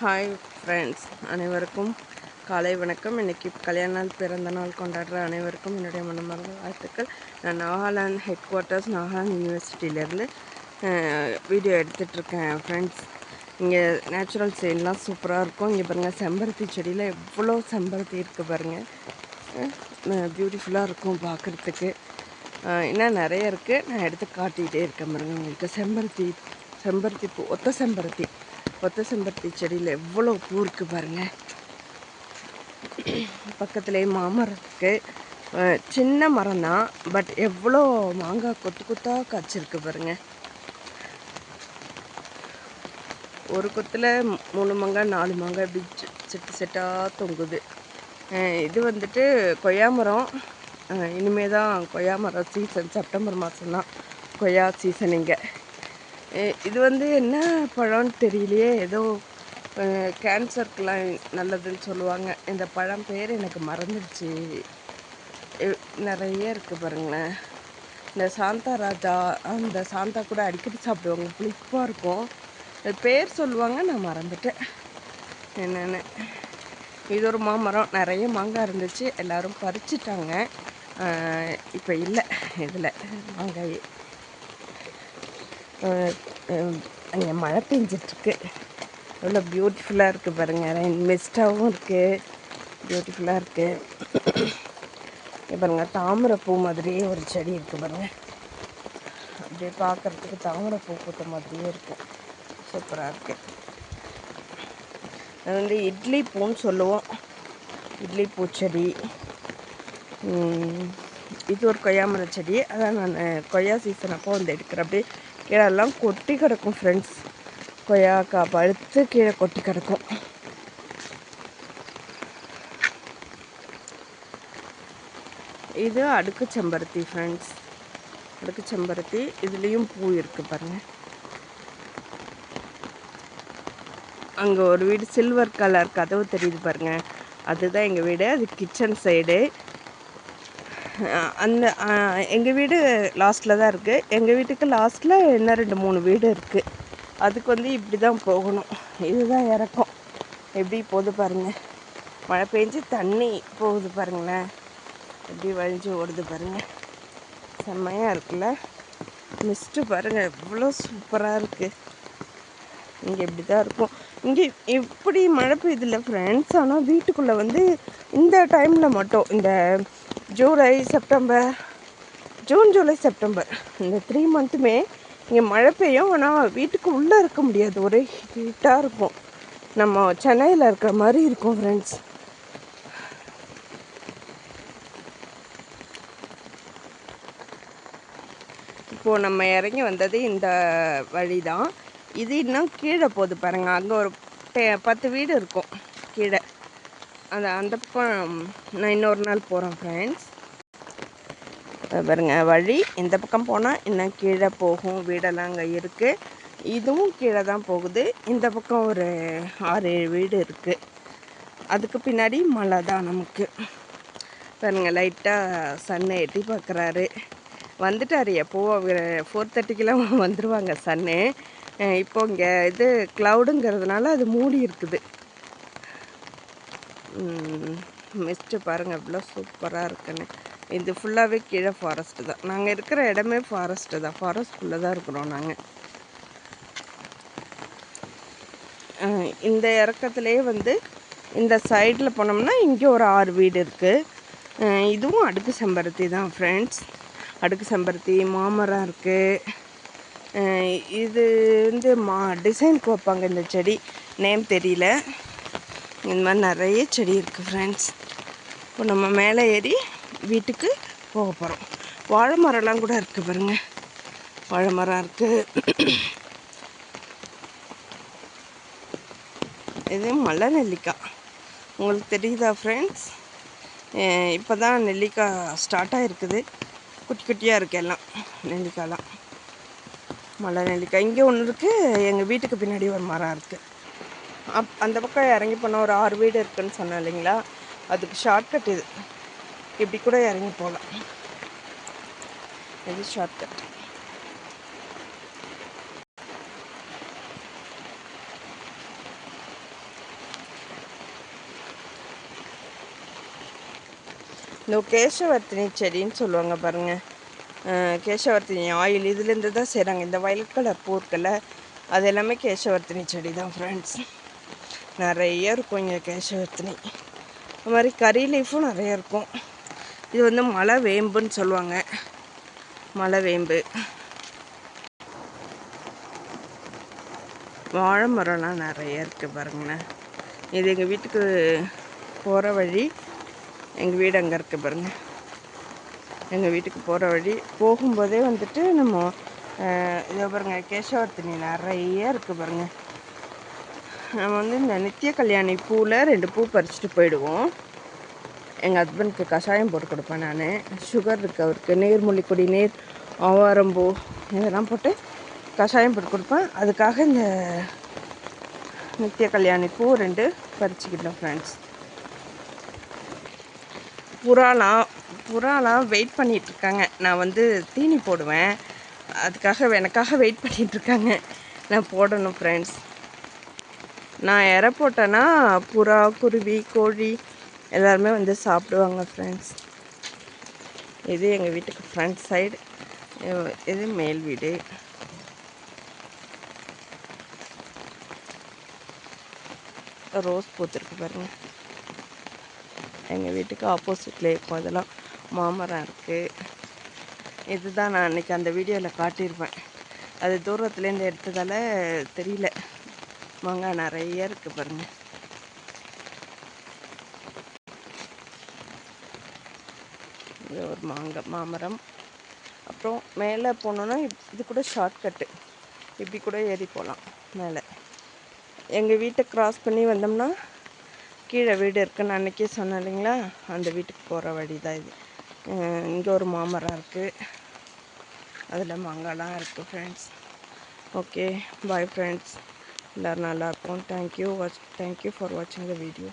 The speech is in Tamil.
ஹாய் ஃப்ரெண்ட்ஸ் அனைவருக்கும் காலை வணக்கம். இன்றைக்கி கல்யாண நாள் பிறந்த நாள் கொண்டாடுற அனைவருக்கும் என்னுடைய மனமார்ந்த வாழ்த்துக்கள். நான் நாகாலாந்து ஹெட் குவார்ட்டர்ஸ் நாகாலாந்து யூனிவர்சிட்டியிலேருந்து வீடியோ எடுத்துகிட்ருக்கேன் ஃப்ரெண்ட்ஸ் இங்கே நேச்சுரல் சைட்லாம் சூப்பராக இருக்கும். இங்கே பாருங்கள் செம்பருத்தி செடியில் எவ்வளோ செம்பருத்தி இருக்குது பாருங்கள் பியூட்டிஃபுல்லாக இருக்கும் பார்க்குறதுக்கு இன்னும் நிறைய இருக்குது நான் எடுத்து காட்டிகிட்டே இருக்கேன் பாருங்கள் உங்களுக்கு. செம்பருத்தி செம்பருத்தி பூ ஒத்த செம்பருத்தி. கொத்த செம்பருத்தி செடியில் எவ்வளோ பூ இருக்குது பாருங்கள் பக்கத்துலேயே மாமரத்துக்கு சின்ன மரம் தான் பட் எவ்வளோ மாங்காய் கொத்து கொத்தாக காய்ச்சிருக்கு பாருங்க. ஒரு கொத்தில் மூணு மாங்காய் நாலு மாங்காய் இப்படி செட்டு செட்டாக தொங்குது. இது வந்துட்டு கொய்யா மரம். இனிமே தான் கொய்யா மரம் சீசன் செப்டம்பர் மாதம் தான் கொய்யா சீசன் இங்கே. இது வந்து என்ன பழம்னு தெரியலையே. ஏதோ கேன்சருக்கெலாம் நல்லதுன்னு சொல்லுவாங்க. இந்த பழம் பேர் எனக்கு மறந்துடுச்சு. நிறைய இருக்குது பாருங்களேன். இந்த சாந்தா ராஜா அந்த சாந்தா கூட அடிக்கடி சாப்பிடுவாங்க. புளிப்பாக இருக்கும். பேர் சொல்லுவாங்க நான் மறந்துட்டேன். என்னென்னு. இது ஒரு மாமரம். நிறைய மாங்காய் இருந்துச்சு. எல்லோரும் பறிச்சிட்டாங்க. இப்போ இல்லை இதில் மாங்காய். அங்கே மழை பெஞ்சிட்ருக்கு. எவ்வளோ பியூட்டிஃபுல்லாக இருக்குது பாருங்கள் ரெயின் மிஸ்டாகவும் இருக்குது பியூட்டிஃபுல்லாக இருக்குது பாருங்கள் தாமரை பூ மாதிரியே ஒரு செடி இருக்குது பாருங்கள் அப்படியே பார்க்குறதுக்கு தாமரை பூ பூத்த மாதிரியே இருக்குது சூப்பராக இருக்குது அது வந்து இட்லி பூன்னு சொல்லுவோம். இட்லி பூச்செடி இது ஒரு கொய்யா மர செடி. அதான் நான் கொய்யா சீசன் அப்போ வந்து எடுக்கிறேன். அப்படியே கீழெல்லாம் கொட்டி கிடக்கும் ஃப்ரெண்ட்ஸ் கொய்யாக்காய் பழுத்து கீழே கொட்டி கிடக்கும். இது அடுக்கு செம்பருத்தி ஃப்ரெண்ட்ஸ் அடுக்கு செம்பருத்தி இதுலேயும் பூ இருக்குது பாருங்கள் அங்கே ஒரு வீடு சில்வர் கலர் கதவு தெரியுது பாருங்கள் அதுதான் எங்கள் வீடு அது கிச்சன் சைடு அந்த எங்கள் வீடு லாஸ்ட்டில் தான் இருக்குது எங்கள் வீட்டுக்கு லாஸ்ட்டில் இன்னும் ரெண்டு மூணு வீடு இருக்குது அதுக்கு வந்து இப்படி தான் போகணும். இதுதான் இறக்கம். எப்படி போகுது பாருங்கள் மழை பெஞ்சு தண்ணி போகுது பாருங்களேன். எப்படி வழிஞ்சு ஓடுது பாருங்கள் செம்மையாக இருக்குல்ல? மிஸ்ட்டு பாருங்கள் எவ்வளோ சூப்பராக இருக்குது இங்கே இப்படி தான் இருக்கும். இங்கே எப்படி மழை பெய்யுதில்ல ஃப்ரெண்ட்ஸ் ஆனால் வீட்டுக்குள்ளே வந்து இந்த டைமில் மட்டும் இந்த July September June July September. இந்த த்ரீ மந்த்துமே இங்கே மழை பெய்யும். ஆனால் வீட்டுக்கு உள்ளே இருக்க முடியாது. ஒரே ஹீட்டாக இருக்கும். நம்ம சென்னையில் இருக்கிற மாதிரி இருக்கும் ஃப்ரெண்ட்ஸ் இப்போது நம்ம இறங்கி வந்தது இந்த வழி தான் இது இன்னும் கீழே போகுது பாருங்கள் அங்கே ஒரு பத்து வீடு இருக்கும். கீழே. அந்த அந்த பக்கம் நான் இன்னொரு நாள் போகிறேன் ஃப்ரெண்ட்ஸ் பாருங்க வழி. இந்த பக்கம் போனால் இன்னும் கீழே போகும் வீடெல்லாம் அங்கே இருக்குது இதுவும் கீழே தான் போகுது. இந்த பக்கம் ஒரு ஆறு ஏழு வீடு இருக்குது அதுக்கு பின்னாடி மலை தான் நமக்கு. பாருங்க லைட்டாக சன்னை எட்டி பார்க்குறாரு வந்துட்டார் எப்போ ஃபோர் தேர்ட்டிக்கெலாம் வந்துடுவாங்க சன்னு. இப்போ இங்கே இது க்ளவுடுங்கிறதுனால அது மூடி இருக்குது. மிஸ்ட்டு பாருங்கள் இவ்வளோ சூப்பராக இருக்குன்னு. இது ஃபுல்லாகவே கீழே ஃபாரஸ்ட்டு தான். நாங்கள் இருக்கிற இடமே ஃபாரஸ்ட்டு தான். ஃபாரஸ்ட்குள்ளே தான் இருக்கிறோம் நாங்கள் இந்த இறக்கத்துலேயே வந்து இந்த சைடில் போனோம்னா இங்கே ஒரு ஆறு வீடு இருக்குது இதுவும் அடுக்கு செம்பருத்தி தான் ஃப்ரெண்ட்ஸ் அடுக்கு செம்பருத்தி மாமரம் இருக்குது இது வந்து மா டிசைனுக்கு வைப்பாங்க இந்த செடி. நேம் தெரியல. இந்த மாதிரி நிறைய செடி இருக்குது ஃப்ரெண்ட்ஸ் இப்போ நம்ம மேலே ஏறி வீட்டுக்கு போக போகிறோம் வாழை மரம்லாம் கூட இருக்குது பாருங்க. வாழை மரம் இருக்குது இது மலை நெல்லிக்காய். உங்களுக்கு தெரியுதா ஃப்ரெண்ட்ஸ் இப்போ தான் நெல்லிக்காய் ஸ்டார்ட் ஆகிருக்குது குட்டி குட்டியாக இருக்குது எல்லாம் நெல்லிக்காயெலாம். மலை நெல்லிக்காய். இங்கே ஒன்று இருக்குது எங்கள் வீட்டுக்கு பின்னாடி ஒரு மரம் இருக்குது அந்த பக்கம் இறங்கி போனால் ஒரு ஆறு வீடு இருக்குதுன்னு சொன்னேன் இல்லைங்களா? அதுக்கு ஷார்ட்கட் இது. இப்படி கூட இறங்கி போகலாம். இது ஷார்ட்கட் இந்த கேசவர்த்தினி செடின்னு சொல்லுவாங்க பாருங்கள் கேசவர்த்தினி ஆயில் இதுலேருந்து தான் செய்கிறாங்க இந்த வயலட் கலர் பூ இருக்குல்ல அது எல்லாமே கேசவர்த்தினி செடி தான் ஃப்ரெண்ட்ஸ் நிறைய இருக்கும் இங்கே கேசவர்த்தினி. அது மாதிரி கறி லீஃபும் நிறைய இருக்கும். இது வந்து மலை வேம்புன்னு சொல்லுவாங்க. மலை வேம்பு. வாழை மரம்லாம் நிறைய இருக்குது பாருங்களேன் இது எங்கள் வீட்டுக்கு போகிற வழி எங்கள் வீடு அங்கே இருக்குது பாருங்க. எங்கள் வீட்டுக்கு போகிற வழி. போகும்போதே வந்துட்டு நம்ம இதை பாருங்கள் பாருங்க கேசவர்த்தினி நிறைய இருக்குது பாருங்கள் நம்ம வந்து இந்த நித்திய கல்யாணி பூவில் ரெண்டு பூ பறிச்சுட்டு போயிடுவோம். எங்கள் ஹஸ்பண்ட்க்கு கஷாயம் போட்டு கொடுப்பேன் நான். சுகர் இருக்குது அவருக்கு. நீர் கொடி நீர் ஆவாரம்பூ இதெல்லாம் போட்டு கஷாயம் போட்டு கொடுப்பேன். அதுக்காக இந்த நித்திய கல்யாணி பூ ரெண்டு பறிச்சுக்கிட்டோம் ஃப்ரெண்ட்ஸ் புறாலாம் புறாலாம் வெயிட் பண்ணிகிட்ருக்காங்க இருக்காங்க. நான் வந்து தீனி போடுவேன். அதுக்காக எனக்காக வெயிட் பண்ணிகிட்டு இருக்காங்க. நான் போடணும் ஃப்ரெண்ட்ஸ் நான் இற போட்டேன்னா புறா குருவி கோழி எல்லாருமே வந்து சாப்பிடுவாங்க ஃப்ரெண்ட்ஸ் இது எங்கள் வீட்டுக்கு ஃப்ரண்ட் சைடு இது மேல் வீடு. ரோஸ் பூத்துருக்கு பாருங்க. எங்கள் வீட்டுக்கு ஆப்போசிட்டில் இருக்கும் அதெல்லாம் மாமரம் இருக்குது இதுதான் நான் அன்றைக்கி அந்த வீடியோவில் காட்டியிருப்பேன். அது தூரத்துலேருந்து எடுத்ததால் தெரியல. மாங்காய் நிறைய இருக்குது பாருங்க. இது ஒரு மாங்காய் மாமரம். அப்புறம் மேலே போனோன்னா இது கூட ஷார்ட்கட்டு இப்படி கூட ஏறி போகலாம் மேலே. எங்கள் வீட்டை கிராஸ் பண்ணி வந்தோம்னா கீழே வீடு இருக்குன்னு அன்றைக்கே சொன்னேன் இல்லைங்களா? அந்த வீட்டுக்கு போகிற வழி தான் இது இங்கே ஒரு மாமரம் இருக்குது அதில் மாங்காய்லாம் இருக்குது friends okay bye friends எல்லோரும் நல்லா இருப்போம் தேங்க்யூ வாட்ச் தேங்க்யூ ஃபார் வாட்சிங் த வீடியோ